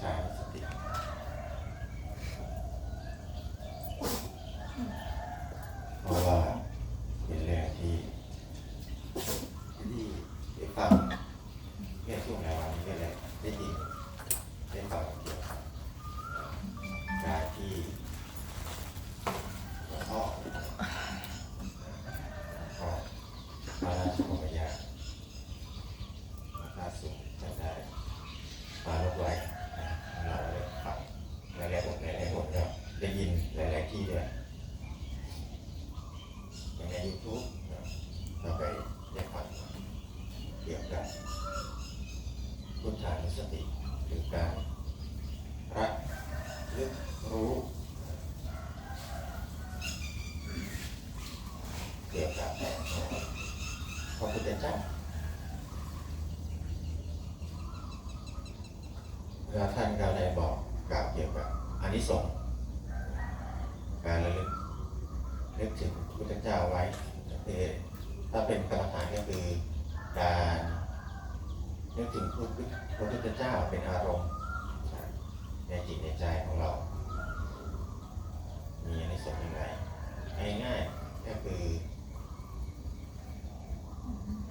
ชานุสติ เพราะว่าเป็นเรื่องที่ที่ได้ฟังเมื่อช่วงหลายวันนี้ก็เลยได้ยินได้ฟังเกี่ยวกับการที่หลวงพ่อหลวงพ่อพระราชกรมยานล่าสุดจะได้มาลบไว้นะเราได้ฟังหลายๆบทหลายๆบทก็ได้ยินหลายๆที่ด้วย อย่างในยูทูบเราไปได้ฟังเกี่ยวกับพุทธานุสติคือการระลึกรู้เกี่ยวกับพระพุทธเจ้าแล้วท่านก็ได้บอกกล่าวเกี่ยวกับอานิสงส์การระลึก นึกถึงพระพุทธเจ้าไว้คือถ้าเป็นกรรมฐานก็คือการนึกถึงพระพุทธเจ้าเป็นอารมณ์ในจิตในใจของเรา มีอานิสงส์ยังไงง่ายๆก็คือ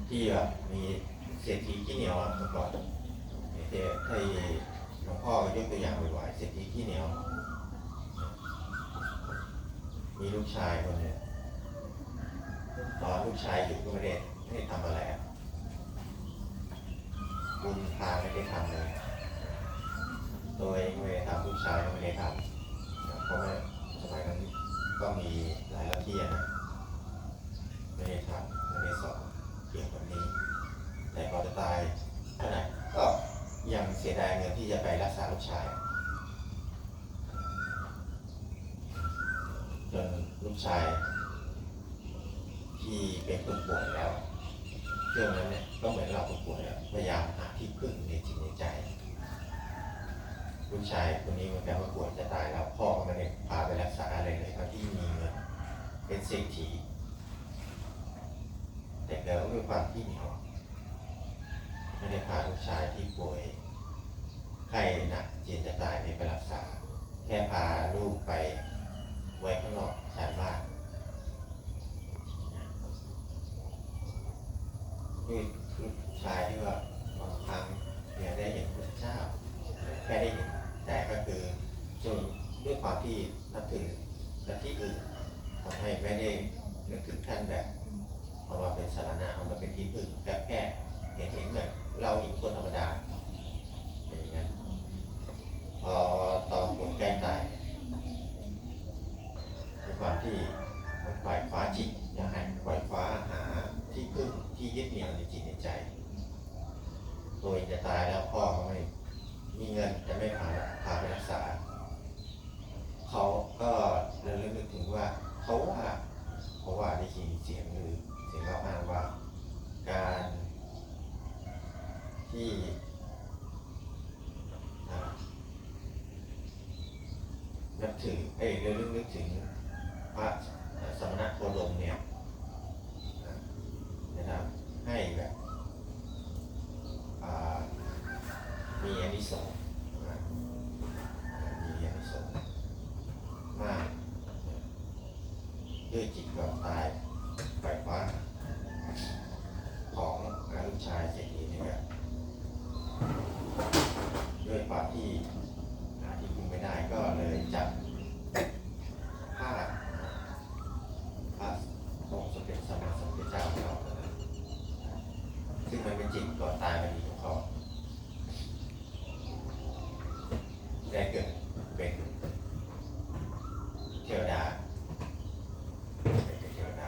ที่แบบมีเศรษฐีขี้เหนียวอะเมื่อก่อนที่ที่หลวงพ่อยกตัวอย่างบ่อยๆเศรษฐีขี้เหนียว มีลูกชายคนหนึ่งตอนลูกชายอยู่ก็ไม่ได้ไม่ได้ทำอะไรบุญทานไม่ได้ทำเลยตัวเองไม่ได้ทำลูกชายก็ไม่ได้ทำเพราะว่าสมัยนั้นก็มีหลายลัทธิอะนะไม่ได้ทำไม่ได้สอนเกี่ยวกับนี้ แต่พอจะตายขนาดก็ยังเสียดายเงินที่จะไปรักษาลูกชาย จนลูกชาย ที่เป็นคนป่วยแล้วช่วงนั้นเนี่ยก็เหมือนเราคนป่วยพยายามหาที่พึ่งในจิตในใจลูกชายคนนี้มันแปลว่าปวยจะตายแล้วพ่อก็ไม่ได้พาไปรักษาอะไรเลยเขาที่มีเงินเป็นเศรษฐีแต่แกก็ด้วยความที่เหนียว ไม่ได้พาลูกชายที่ป่วยไข้หนักเจียนจะตายในไปรักษา แค่พาลูกไปไว้ข้างนอกชายบ้านนี่ลูกชายที่ว่าบางครั้งเนี่ยได้เห็นพระเจ้า แค่ได้เห็นแต่ก็คือจนด้วยความที่นับถือและที่อื่นทำให้ไม่ได้นึกถึงท่านแบบเอามาเป็นสารณะเอามาเป็นที่พึ่งแค่แค่เห็นเห็นแบบ เราอีกคนธรรมดาอย่างนั้นพอตอนผมแกล้ตายด้วยความที่มันฝ่ายฟ้าจิตอยากให้ฝ่ายฟ้าหาที่พึ่งที่ยึดเหนี่ยวในจิตในใจ ตัวเองจะตายแล้วพ่อก็ไม่มีเงินจะไม่พาพาไปรักษา เขาก็ระลึกนึกถึงว่าเขาว่าเพราะว่าได้ยินเสียงหรือเสียงเล่าอ้างว่า การที่อ่า นับถือเอ้ยเรื่องนึกถึง พระสมณะโคดมเนี่ยนะครับให้แบบมีอันิสงส์อ่ามีอันิสงส์มากด้วยจิตก่อนตายไฟฟ้าของลูกชายเศรษฐีเนี่ยครับด้วยความที่ หาที่พึ่งไม่ได้ก็เลยจับผ้าผ้าองค์สมเด็จสมมาสมเด็จเจ้าของเราตอนนั้นซึ่งมันเป็นจิตก่อนตายพอดีของเขาได้เกิดเป็นเทวดาเป็นเทวดา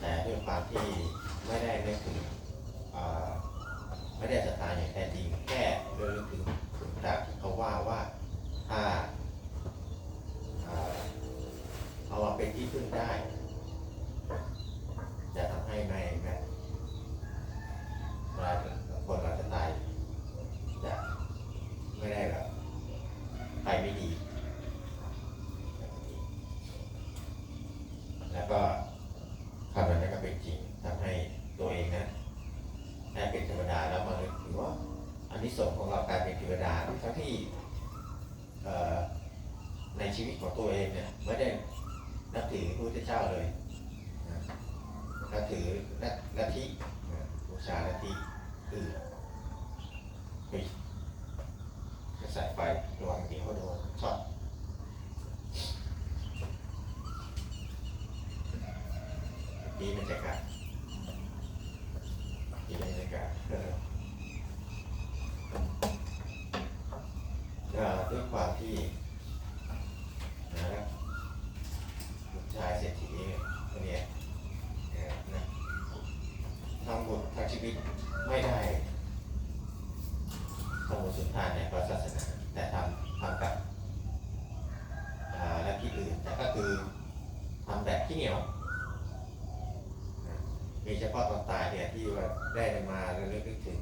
แต่ด้วยความที่ไม่ได้นึกถึงอ่า ไม่ได้ศรัทธาอย่างแท้จริงแค่เรื่องถึงถึงจากที่เขาว่าว่าถ้าเอ่อเอามาเป็นที่พึ่งได้ จะทำให้ไม่ไม่เวลาคนเราจะตายจะไม่ได้แบบไปไม่ดี แล้วก็คำนั้นก็เป็นจริงทำให้ตัวเองนะ แค่เป็นธรรมดาแล้วมาเลยถือว่า อันนี้ส่งส์ของเรากลายเป็นเทวดาทั้งที่เอ่อใน ชีวิตของตัวเองเนี่ยไม่ได้นับถือพระพุทธเจ้าเลยนับถือลัทลัทธิบูชานัทธิอื่นเฮ้ยกระแสไฟระวังเดี๋ยวเขาโดนช็อตดีบรรยากาศดีบรรยากาศเออ ก็ด้วยความที่นะครับลูกชายเศรษฐีคนเนี้ยเอ่อนะทำบุญทางชีวิตไม่ได้ทำบุญสุนทานในพระศาสนา แต่ทำทำกับอ่าและที่อื่น แต่ก็คือ ที่เหนียวนะมีเฉพาะตอนตายเนี่ยที่ว่าได้มาเรื่อยๆถึง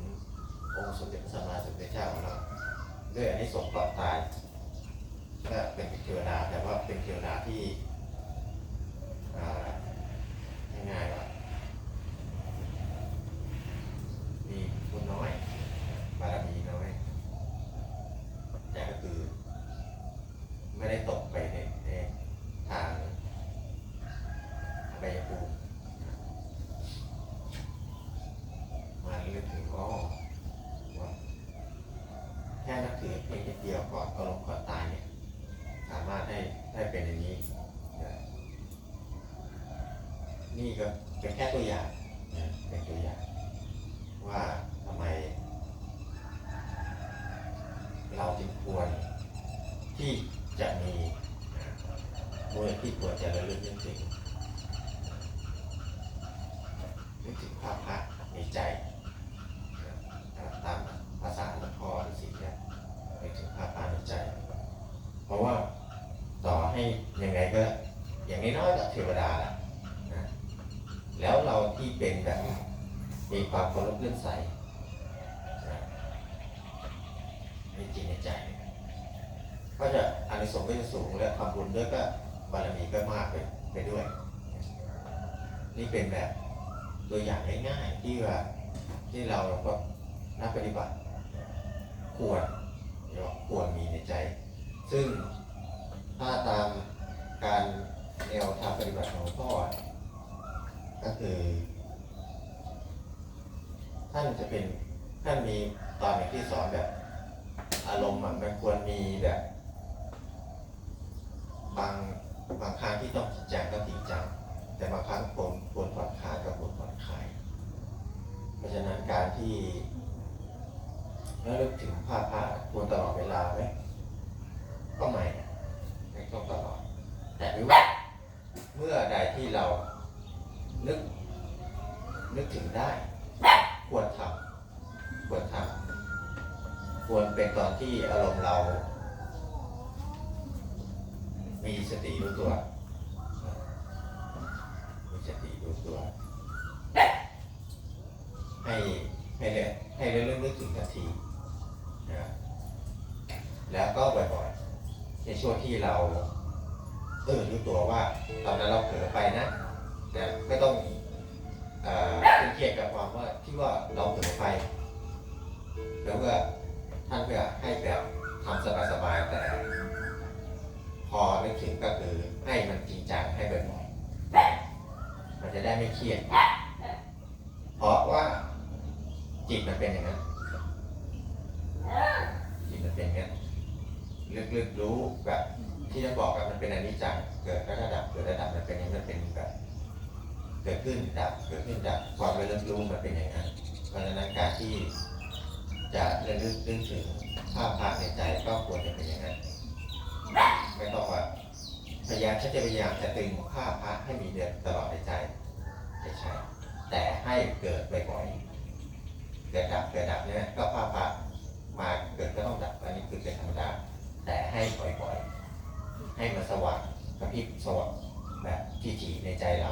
องค์สมเด็จพระสัมมาสัมพุทธเจ้าของเราด้วยอันนี้สงส์ก่อนตายก็เป็นเทวดาแต่ว่าเป็นเทวดาที่อ่าง่ายๆว่ามีบุญน้อยบารมีน้อย แต่ก็คือ ไม่ได้ตกไปในในทางอบายภูมิมาเรื่องถึงอ๋อว่า แค่นับถือเพียงนิดเดียวก่ อนก็ลงก่อตายเนี่ยสามารถให้ให้เป็นอย่างนี้ นี่ก็เป็นแค่ตัวอย่างนะเป็นตัวอย่าง ว่าทำไม เราจึงควรที่จะมีนะมูลที่ควรจะระลึกนึกถึงนึกถึงภาพพระในใจนะตามภาษาหลวงพ่อฤาษีเนี่ย ไปถึงภาพพาในใจ เพราะว่าต่อให้ยังไงก็อย่างน้อยๆก็เทวดาแหละนะแล้วเราที่เป็นแบบมีความเคารพเลื่อมใสนะ ใจก็จะอานิสงส์ก็จะสูงและทำบุญด้วยก็บารมีก็มากไปไปด้วย นี่เป็นแบบตัวอย่างง่ายๆที่ว่าที่เราก็นักปฏิบัติควรเรียกว่าควรมีในใจ ซึ่งถ้าตามการแนวทางปฏิบัติของหลวงพ่อ ก็คือ ท่านจะเป็นท่านมีตอนอย่างที่สอนแบบ อารมณ์มันควรมีแบบ บางบางครั้งที่ต้องจริงจังก็จริงจังแต่บางครั้งควรควรผ่อนคลายก็ควรผ่อนคลายเพราะฉะนั้นการที่ระลึกถึงภาพพระควรตลอดเวลาไหมก็ไม่ไม่ต้องตลอด แต่ไม่ว่า เมื่อใดที่เรานึก นึกถึงได้ ควรทำควรทำควรเป็นตอน ที่อารมณ์เรา มีสติรู้ตัว ท่านเพื่อให้แบบทำสบายๆแต่ พอนึกถึงก็คือให้มันจริงจังให้บ่อยๆมันจะได้ไม่เครียด เพราะว่าจิตมันเป็นอย่างนั้นจิตมันเป็นอย่างนั้นลึกๆรู้แบบที่จะบอกกันมันเป็นอนิจจังเกิดแล้วก็ดับเกิดแล้วดับมันเป็นอย่างนั้นมันเป็นแบบเกิดขึ้นดับเกิดขึ้นดับ ความระลึกรู้มันเป็นอย่างนั้น เพราะฉะนั้นการที่จะระลึกนึกถึงภาพพระในใจก็ควรจะเป็นอย่างนั้น ไม่ต้องว่าพยายามฉันจะพยายามจะตึงภาพพระให้มีเดือนตลอดในใจไม่ใช่ แต่ให้เกิดบ่อยๆ เกิดดับเกิดดับเนี่ยก็ภาพพระมา เกิดก็ต้องดับอันนี้คือเป็นธรรมดาแต่ให้บ่อยๆ ให้มันสว่างกระพริบสว่างแบบที่จีในใจเรา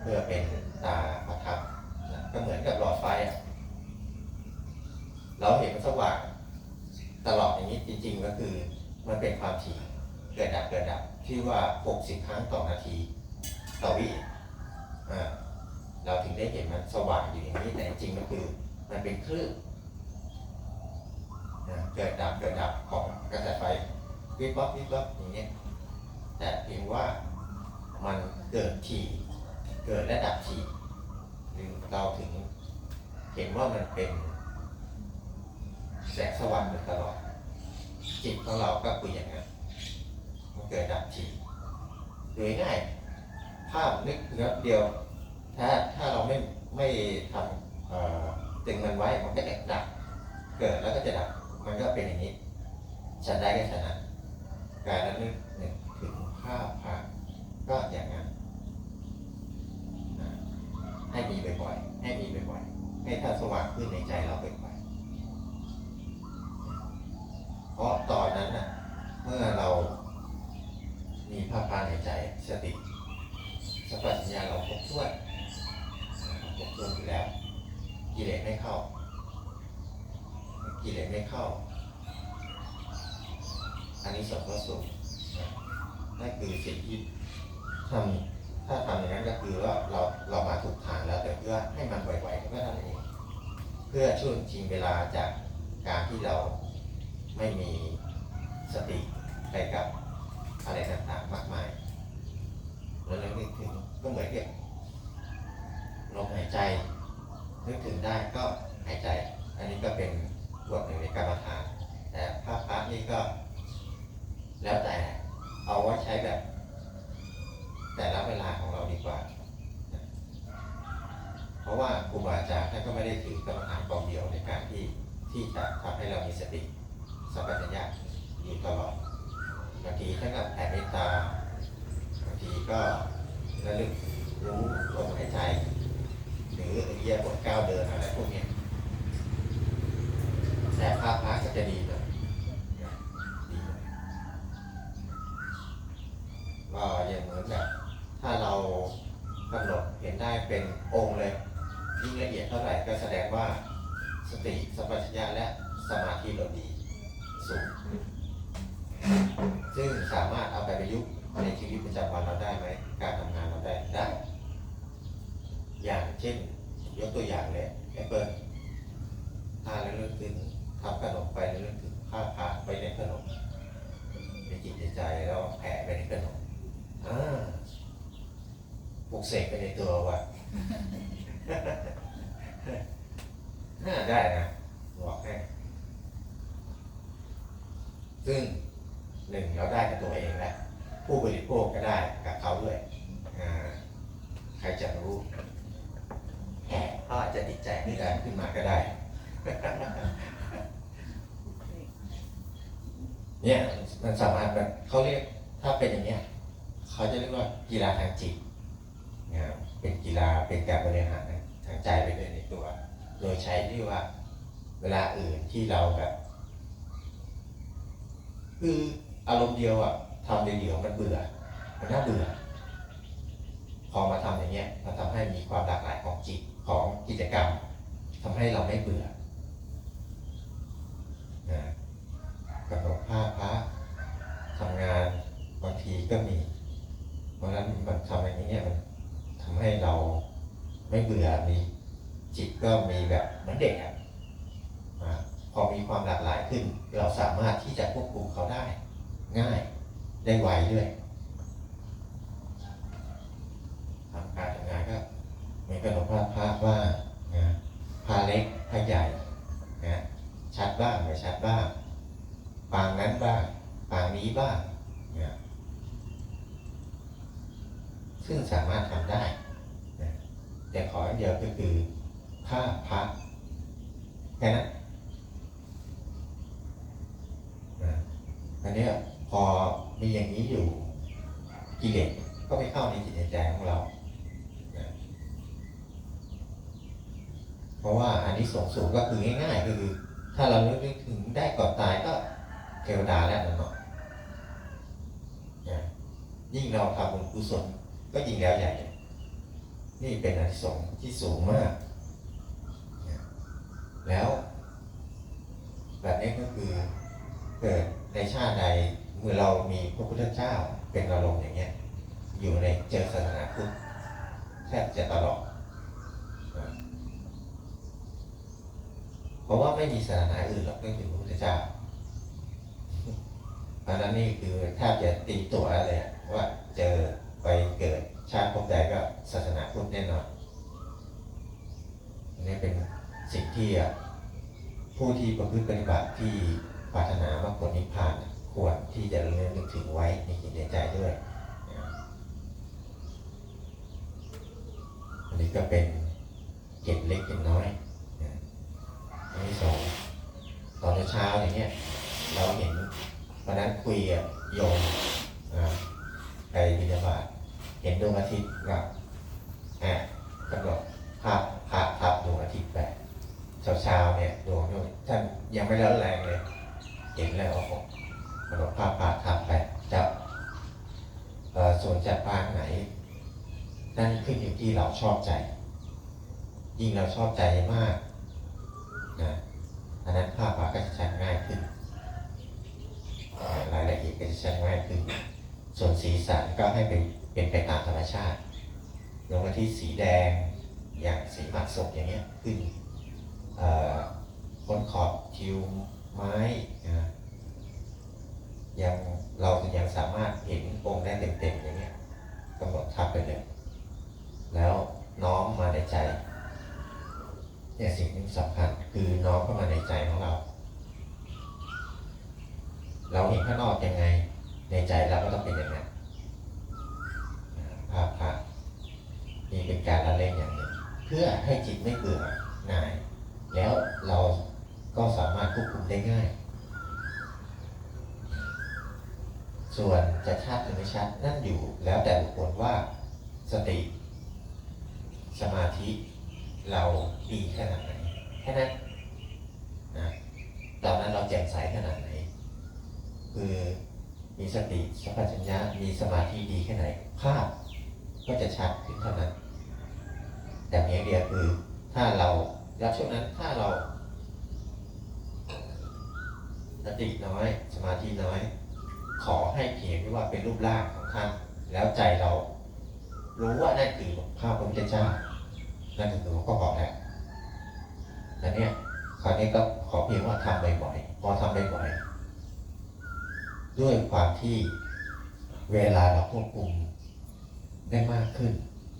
เพื่อเป็นตาประทับก็เหมือนกับหลอดไฟอะเราเห็นมันสว่างตลอดอย่างนี้จริง ๆ ก็คือ มันเป็นความถี่เกิดดับเกิดดับที่ว่า 60 ครั้งต่อนาทีต่อวิเราถึงได้เห็นมันสว่างอยู่อย่างนี้แต่จริงๆมันคือ มันเป็นคลื่น เกิดดับเกิดดับของกระแสไฟวิบวับวิบวับอย่างเงี้ยแต่เพียงว่ามันเกิดทีเกิดและดับทีหรือเราถึงเห็นว่ามันเป็น แสงสว่างตลอด จิตของเราก็คืออย่างนั้นมันเกิดดับทีโดยง่ายภาพนึกนิดเดียว ถ้าถ้าเราไม่ไม่ทำตึงมันไว้มันก็จะดับ เกิดแล้วก็จะดับ มันก็เป็นอย่างนี้ ฉันได้ก็ชนะการระลึกนึกถึงภาพภาพก็อย่างนั้นให้มีบ่อยๆให้มีบ่อยๆให้ถ้าสว่างขึ้นในใจเราบ่อยๆเพราะตอนนั้นนะเมื่อเรามีภาพพาในใจสติสัพพัญญาเราครบถ้วนครบถ้วนอยู่แล้วกิเลสไม่เข้า กิเลสไม่เข้า อันนี้สองก็สูงนะนั่นคือสิ่งที่ทำถ้าทำอย่างนั้นก็คือว่าเราเรามาถูกทางแล้วแต่เพื่อให้มันไหวๆก็เท่านั้นเองเพื่อช่วงชิงเวลาจากการที่เราไม่มีสติไปกับอะไรต่างๆมากมายแล้วเรานึกถึงก็เหมือนกับลมหายใจนึกถึงได้ก็หายใจ อันนี้ก็เป็น บทหนึ่งในกรรมฐาน แต่ภาพพระนี่ก็ แล้วแต่เอาไว้ใช้แบบ แต่ละเวลาของเราดีกว่า เพราะว่าครูบาอาจารย์ท่านก็ไม่ได้ถือกรรมฐานกองเดียวในการที่ที่จะทำให้เรามีสติสัมปชัญญะอยู่ตลอดบางทีท่านก็แผ่เมตตาบางทีก็ระลึกรู้ลมหายใจ หรืออิริยบถก้าวเดินอะไรพวกนี้ แต่ภาพพระก็จะดีหน่อยดีหน่อยก็อย่างเหมือนแบบถ้าเรากำหนดเห็นได้เป็นองค์เลยยิ่งละเอียดเท่าไหร่ก็แสดงว่าสติสัมปชัญญะและสมาธิเราดีสูงซึ่งสามารถเอาไปประยุกต์ในชีวิตประจำวันเราได้ไหมการทำงานเราได้ได้อย่างเช่น ยกตัวอย่างเลยแอปเปิลถ้าเราเลือกถึง ทำขนมไปแล้วเลือกถึงผ้าผ่าไปในขนมในจิตใจแล้วแผ่ไปในขนมอ่าปลุกเสกไปในตัวว่ะน่าได้นะบอกให้ซึ่งหนึ่งเราได้กับตัวเองแล้วผู้บริโภคก็ได้กับเขาด้วยใครจะรู้เขาอาจจะติดใจด้วยกันขึ้นมาก็ได้ เนี่ยมันสามารถแบบเขาเรียกถ้าเป็นอย่างเนี้ยเขาจะเรียกว่ากีฬาทางจิตนะครับเป็นกีฬาเป็นการบริหารทางใจไปด้วยในตัว โดยใช้ที่ว่าเวลาอื่นที่เราแบบ คืออารมณ์เดียวอะทำเดียวๆมันเบื่อ มันน่าเบื่อ พอมาทำอย่างเงี้ยมันทำให้มีความหลากหลายของจิตของกิจกรรมทำให้เราไม่เบื่อนะ กำหนดภาพพระทำงานบางทีก็มี เพราะฉะนั้นมันทำอย่างนี้ยมันทำให้เราไม่เบื่อมีจิตก็มีแบบเหมือนเด็กอะพอมีความหลากหลายขึ้น เราสามารถที่จะควบคุมเขาได้ ง่ายได้ไวด้วยทำการทำงานก็มีกำหนดภาพพระว่านะพาเล็กพาใหญ่นะชัดบ้างไม่ชัดบ้าง ปางนั้นบ้าง ปางนี้บ้างนะซึ่งสามารถทำได้นะแต่ขออย่างเดียวก็คือภาพพระแค่นั้นนะอันเนี้ยพอมีอย่างนี้อยู่ กิเลสก็ไม่เข้าในจิตในใจของเรานะเพราะว่าอันนี้ ส่งสูงก็คือง่ายๆคือ ถ้าเรานึกถึงได้ก่อนตายก็เทวดาแล้วนั่นเนาะยิ่งเราทำบุญกุศลก็ยิ่งแล้วใหญ่ นี่เป็นอานิสงส์ที่สูงมาก แล้ว แบบนี้ก็คือเกิดในชาติใดเมื่อเรามีพระพุทธเจ้าเป็นอารมณ์อย่างเงี้ยอยู่ในเจอศาสนาพุทธแทบจะตลอดนะ เพราะว่าไม่มีศาสนาอื่นหรอกนอกจากพระพุทธเจ้าเพราะนั้นนี่คือแทบจะตีตัวเลยว่าเจอไปเกิดชาติภพใดก็ศาสนาพุทธแน่นอนอันนี้เป็นสิ่งที่ผู้ที่ประพฤติปฏิบัติที่ปรารถนามรรคผลนิพพานควรที่จะระลึกนึกถึงไว้ในจิตในใจด้วย อันนี้ก็เป็นเก็บเล็กเก็บน้อยนะอันที่สองต อนเช้าอย่างเงี้ยเราเห็นวันนั้นคุยกับโยมไปบิณฑบาตเห็นดวงอาทิตย์กับอ่ากำหนดภาพภาพภาพดวงอาทิตย์ไปเช้าๆเนี่ยดวงดวงท่านยังไม่ร้อนแรงเลย เห็นแล้วผมกำหนดภาพภาพทับไปจะส่วนจะปางไหน นั่นขึ้นอยู่ที่เราชอบใจ ยิ่งเราชอบใจมากนะอันนั้นภาพภาพก็จะชัดง่ายขึ้น รายละเอียดก็จะชัดง่ายขึ้น ส่วนสีสัน ก็ให้เป็นเป็นไปตามธรรมชาติดวงอาทิตย์สีแดงอย่างสีหมากศพอย่างเงี้ยขึ้นบนขอบทิวไม้นะยังเรายังสามารถเห็นองค์ได้เต็มๆอย่างเงี้ยกำหนดทับไปเลย แล้วน้อมมาในใจเนี่ยสิ่งที่สำคัญคือน้อมเข้ามาในใจของเรา เราเห็นข้างนอกยังไง ในใจเราก็ต้องเป็นอย่างนั้น ภาพพระนี่เป็นการละเล่นอย่างหนึ่งเพื่อให้จิตไม่เบื่อหน่าย แล้วเราก็สามารถควบคุมได้ง่าย ส่วนจะชัดหรือไม่ชัดนั่นอยู่แล้วแต่บุคคลว่าสติ สมาธิเราดีขนาดไหนแค่นั้นนะตอนนั้นเราแจ่มใสขนาดไหน คือมีสติสัมปชัญญะมีสมาธิดีแค่ไหนภาพ ก็จะชัดขึ้นเท่านั้น แต่เพียงเดียวคือถ้าเราแล้วช่วงนั้นถ้าเราสติน้อย สมาธิน้อย ขอให้เพียงที่ว่าเป็นรูปร่างของท่านแล้วใจเรา รู้ว่านั่นคือภาพพระพุทธเจ้านั่นคือหลวงพ่อบอกแล้วแต่เนี่ยคราวนี้ก็ขอเพียงว่าทำบ่อยๆพอทำบ่อยๆด้วยความที่เวลาเราควบคุม ได้มากขึ้น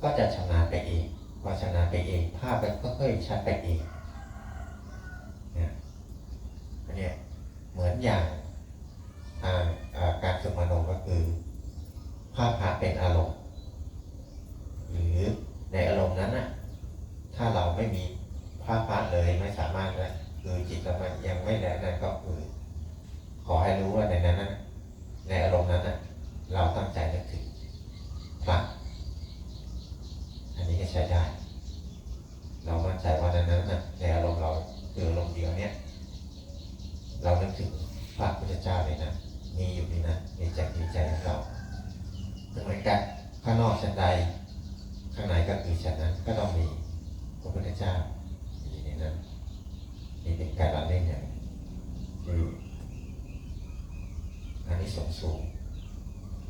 ก็จะชำนาญไปเองพอชำนาญไปเองภาพก็ค่อยๆชัดไปเองนะอันเนี้ยเหมือนอย่างการฝึกมโนก็คือ ภาพพระเป็นอารมณ์ หรือในอารมณ์นั้นน่ะถ้าเราไม่มีภาพพระเลยไม่สามารถนะคือจิตเรามันยังไม่แน่นั่นก็คือ ขอให้รู้ว่าในนั้นนะในอารมณ์นั้นนะเราตั้งใจนึกถึงพระ อันนี้ก็ใช้ได้ เรามั่นใจว่านนั้นนะในอารมณ์เราคืออารมณ์เดียวเนี้ยเรานึกถึงพระพุทธเจ้าเลยนะ มีอยู่ในนั้นในใจในใจของเราเหมือนกันข้างนอกชั้นใด ข้างในก็คือชั้นนั้นก็ต้องมีพระพุทธเจ้าอยู่ในนั้นนี่เป็นการละเล่นอย่างที่อันนี้สงส์สูง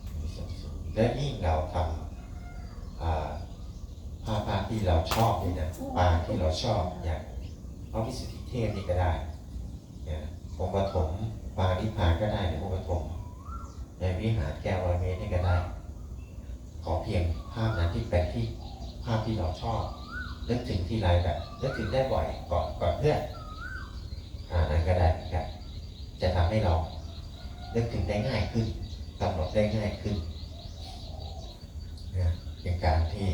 อันนี้สงส์สูงและยิ่งเราทำอ่าภาพภาพ ที่เราชอบนี่นะปางที่เราชอบอย่างพระวิสุทธิเทพนี่ก็ได้เนี่ยองค์ปฐมปางนิพพานก็ได้ในองค์ปฐมในวิหารแก้ววรเมตนี่ก็ได้ ขอเพียงภาพนั้นที่เป็นที่ภาพที่เราชอบนึกถึงที่ไรแบบนึกถึงได้บ่อยก่อนก่อนเพื่อนอ่านั้นก็ได้เหมือนกันจะทำให้เรานึกถึงได้ง่ายขึ้นกำหนดได้ง่ายขึ้นนะเป็นการที่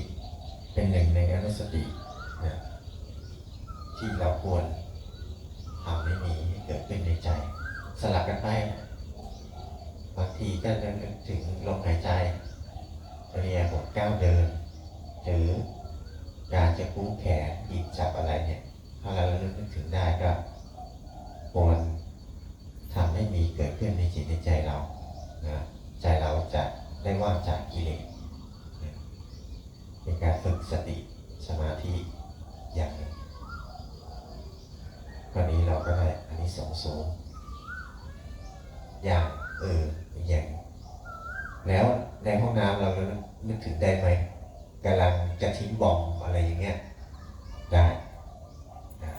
เป็นหนึ่งในอนุสตินะที่เราควรทำให้มีเกิดขึ้นในใจ สลับกันไปนะบางทีก็นึกถึงลมหายใจเรียบก้าวเดิน หรือการจะกู้แขนหยิบจับอะไรเนี่ยถ้าเราเริ่มนึกถึงได้ก็ควรทำให้มีเกิดขึ้นในจิตในใจเรานะใจเราจะได้ว่างจากกิเลส เป็นการฝึกสติสมาธิอย่างหนึ่งวันนี้เราก็ได้อันนี้สองสูงอย่างเอออีกอย่าง แล้วในห้องน้ำเรานึกถึงได้ไหมกำลังจะทิ้งบอมอะไรอย่างเงี้ยได้นะ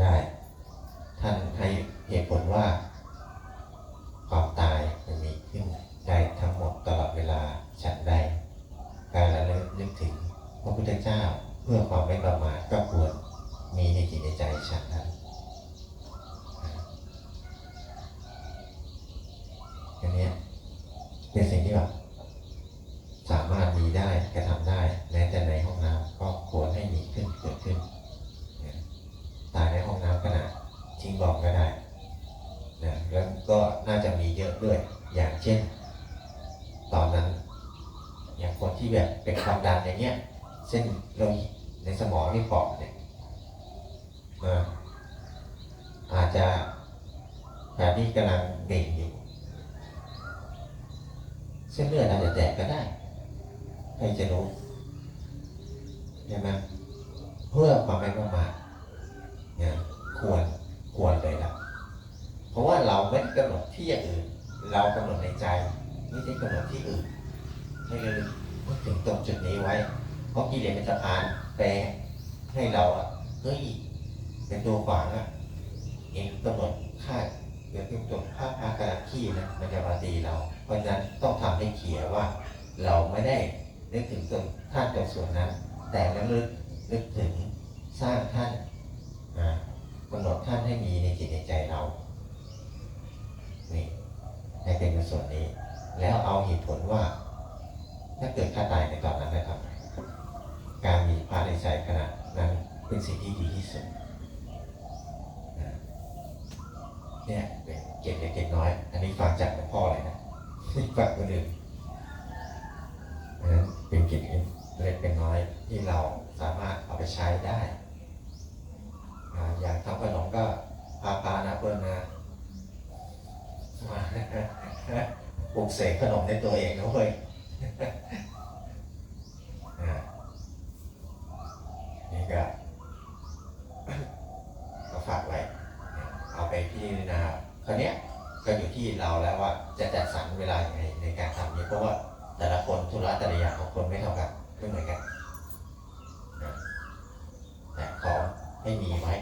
ได้ เจ้า เพื่อความไม่ประมาทก็ควรมีในจิตในใจฉันนั้นอันเนี้ยเป็นสิ่งที่แบบสามารถมีได้กระทำได้ แม้แต่ในห้องน้ำก็ควรให้มีขึ้นเกิดขึ้นนะตายในห้องน้ำขณะทิ้งบอกก็ได้นะแล้วก็น่า จะมีเยอะด้วย อย่างเช่น ตอนนั้น อย่างคนที่แบบเป็นความดันอย่างเงี้ยเส้นโลหิตในสมองที่ปอดเนี่ยอาจจะแบบที่กำลังเบ่งอยู่ เส้นเลือดอาจจะแตกก็ได้ใครจะรู้ใช่ไหมเพื่อความไม่ประมาทเนี่ยควรควรเลยล่ะ เพราะว่าเราไม่ได้กำหนดที่อย่างอื่น เรากำหนดในใจ ไม่ได้กำหนดที่อื่นให้เราพูดถึงตรงจุดนี้ไว้ เพราะกิเลสมันจะพานแปลให้เราอะเฮ้ยเป็นตัวขวางอะเองกำหนดค่าเดี๋ยวเป็นตัวค่าพากระขี้นะมันจะมาตีเรา เพราะฉะนั้นต้องทำให้เคลียร์ว่า เราไม่ได้นึกถึงตรงท่านตรงส่วนนั้น แต่ระลึกนึกถึงสร้างท่านกำหนดท่านให้มีในจิตในใจเรา ให้เป็นในส่วนนี้ แล้วเอาเหตุผลว่าถ้าเกิดข้าตายในตอนนั้นนะครับ การมีพระในใจขณะนั้นเป็นสิ่งที่ดีที่สุดเนี่ยเป็นเก็บเล็กเก็บน้อย อันนี้ฟังจากหลวงพ่อเลยนะฟังคนอื่นเพราะฉะนั้นเป็นเก็บเล็กเป็นน้อยที่เราสามารถเอาไปใช้ได้ อย่างทำขนมก็พาพานะเพื่อนนะ ปลุกเสกขนมในตัวเองนะเว้ยนี่ก็ก็ฝากไว้ เอาไปพิจารณาคราวเนี้ยก็อยู่ที่เราแล้วว่าจะจัดสรรเวลาอย่างไรในการทำนี้เพราะว่าแต่ละคนธุระแต่ละอย่างของคนไม่เท่ากันไม่เหมือนกันแต่ขอให้มีไว้